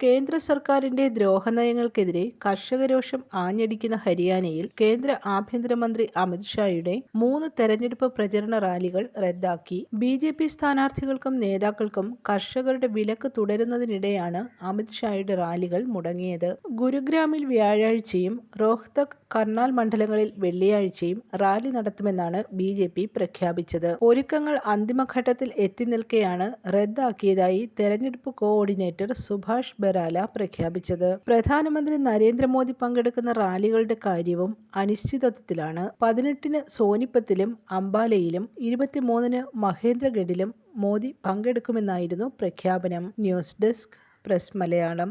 കേന്ദ്ര സർക്കാരിന്റെ ദ്രോഹനയങ്ങൾക്കെതിരെ കർഷകരോഷം ആഞ്ഞടിക്കുന്ന ഹരിയാനയിൽ കേന്ദ്ര ആഭ്യന്തരമന്ത്രി അമിത്ഷായുടെ മൂന്ന് തെരഞ്ഞെടുപ്പ് പ്രചരണ റാലികൾ റദ്ദാക്കി. ബി ജെ പി സ്ഥാനാർത്ഥികൾക്കും നേതാക്കൾക്കും കർഷകരുടെ വിലക്ക് തുടരുന്നതിനിടെയാണ് അമിത്ഷായുടെ റാലികൾ മുടങ്ങിയത്. ഗുരുഗ്രാമിൽ വ്യാഴാഴ്ചയും റോഹ്തക് കർണാൽ മണ്ഡലങ്ങളിൽ വെള്ളിയാഴ്ചയും റാലി നടത്തുമെന്നാണ് ബി ജെ പി പ്രഖ്യാപിച്ചത്. ഒരുക്കങ്ങൾ അന്തിമഘട്ടത്തിൽ എത്തി നിൽക്കെയാണ് റദ്ദാക്കിയതായി തെരഞ്ഞെടുപ്പ് കോഓർഡിനേറ്റർ സുഭാഷ് ബരാല പ്രഖ്യാപിച്ചത്. പ്രധാനമന്ത്രി നരേന്ദ്രമോദി പങ്കെടുക്കുന്ന റാലികളുടെ കാര്യവും അനിശ്ചിതത്വത്തിലാണ്. പതിനെട്ടിന് സോനിപ്പത്തിലും അംബാലയിലും ഇരുപത്തിമൂന്നിന് മഹേന്ദ്രഗഡിലും മോദി പങ്കെടുക്കുമെന്നായിരുന്നു പ്രഖ്യാപനം. News desk press Malayalam.